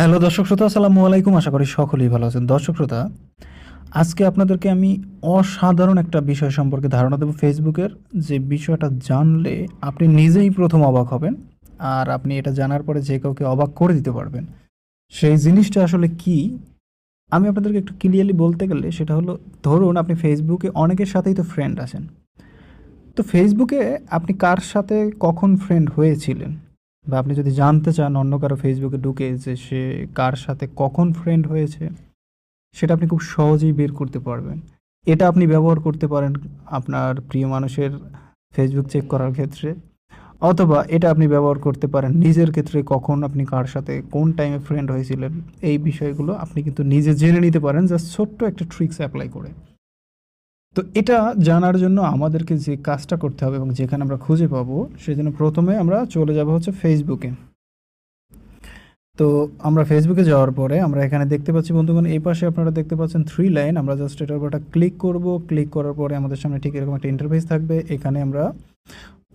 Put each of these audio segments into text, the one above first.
Hello দর্শক শ্রোতা, আসসালামু আলাইকুম। আশা করি সকলেই ভালো আছেন। দর্শক শ্রোতা, আজকে আপনাদেরকে আমি অসাধারণ একটা বিষয় সম্পর্কে ধারণা দেবো ফেসবুকের। যে বিষয়টা জানলে আপনি নিজেই প্রথম অবাক হবেন আর আপনি এটা জানার পরে যে কাউকে অবাক করে দিতে পারবেন। সেই জিনিসটা আসলে কি? আমি আপনাদেরকে একটু ক্লিয়ারলি বলতে গেলে সেটা হলো, ধরুন আপনি ফেসবুকে অনেকের সাথেই তো ফ্রেন্ড আছেন। তো ফেসবুকে আপনি কার সাথে কখন ফ্রেন্ড হয়েছিলেন? বা আপনি যদি জানতে চান অন্য কারও ফেসবুকে ঢুকে যে সে কার সাথে কখন ফ্রেন্ড হয়েছে, সেটা আপনি খুব সহজেই বের করতে পারবেন। এটা আপনি ব্যবহার করতে পারেন আপনার প্রিয় মানুষের ফেসবুক চেক করার ক্ষেত্রে, অথবা এটা আপনি ব্যবহার করতে পারেন নিজের ক্ষেত্রে কখন আপনি কার সাথে কোন টাইমে ফ্রেন্ড হয়েছিলেন, এই বিষয়গুলো আপনি কিন্তু নিজে জেনে নিতে পারেন জাস্ট ছোট্ট একটা ট্রিক্স অ্যাপ্লাই করে। তো এটা জানার জন্য আমাদেরকে যে কাজটা করতে হবে এবং যেখানে আমরা খুঁজে পাবো, সেজন্য প্রথমে আমরা চলে যাব হচ্ছে ফেসবুকে তো আমরা ফেসবুকে যাওয়ার পরে আমরা এখানে দেখতে পাচ্ছি বন্ধুগণ, এই পাশে আপনারা দেখতে পাচ্ছেন থ্রি লাইন আমরা জাস্ট এটার উপর একটা ক্লিক করব। ক্লিক করার পরে আমাদের সামনে ঠিক এরকম একটা ইন্টারফেস থাকবে। এখানে আমরা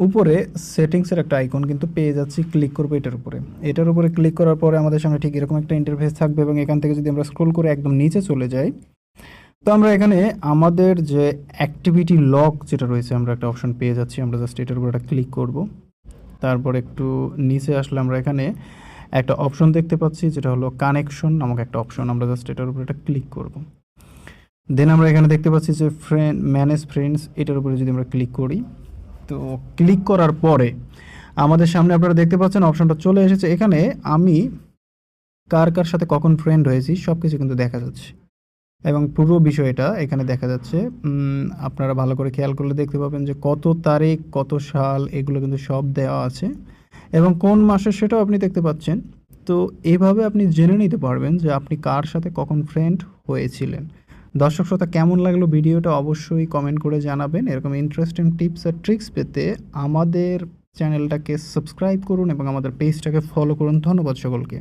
উপরে সেটিংসের একটা আইকন কিন্তু পেয়ে যাচ্ছি ক্লিক করব এটার উপরে। এটার উপরে ক্লিক করার পরে আমাদের সামনে ঠিক এরকম একটা ইন্টারফেস থাকবে এবং এখান থেকে যদি আমরা স্ক্রোল করে একদম নিচে চলে যাই তো আমরা এখানে আমাদের যে অ্যাক্টিভিটি লক যেটা রয়েছে, আমরা একটা অপশন পেয়ে যাচ্ছি। আমরা জাস্ট এটার উপর একটা ক্লিক করব। তারপর একটু নিচে আসলে আমরা এখানে একটা অপশন দেখতে পাচ্ছি, যেটা হলো কানেকশন নামক একটা অপশন আমরা জাস্ট এটার উপর একটা ক্লিক করব। দেন আমরা এখানে দেখতে পাচ্ছি যে ফ্রেন্ড ম্যানেজ ফ্রেন্ডস এটার উপরে যদি আমরা ক্লিক করি, তো ক্লিক করার পরে আমাদের সামনে আপনারা দেখতে পাচ্ছেন অপশনটা চলে এসেছে। এখানে আমি কার কার সাথে কখন ফ্রেন্ড হয়েছি সব কিছু কিন্তু দেখা যাচ্ছে। এবং পুরো বিষয়টা এখানে দেখা যাচ্ছে আপনারা ভালো করে খেয়াল করলে দেখতে পাবেন যে কত তারিখ, কত সাল, এগুলো কিন্তু সব দেওয়া আছে এবং কোন মাসে সেটাও আপনি দেখতে পাচ্ছেন। তো এভাবে আপনি জেনে নিতে পারবেন যে আপনি কার সাথে কখন ফ্রেন্ড হয়েছিলেন। দর্শক শ্রোতা, কেমন লাগল ভিডিওটা অবশ্যই কমেন্ট করে জানাবেন। এরকম ইন্টারেস্টিং টিপস আর ট্রিক্স পেতে আমাদের চ্যানেলটাকে সাবস্ক্রাইব করুন এবং আমাদের পেজটাকে ফলো করুন। ধন্যবাদ সকলকে।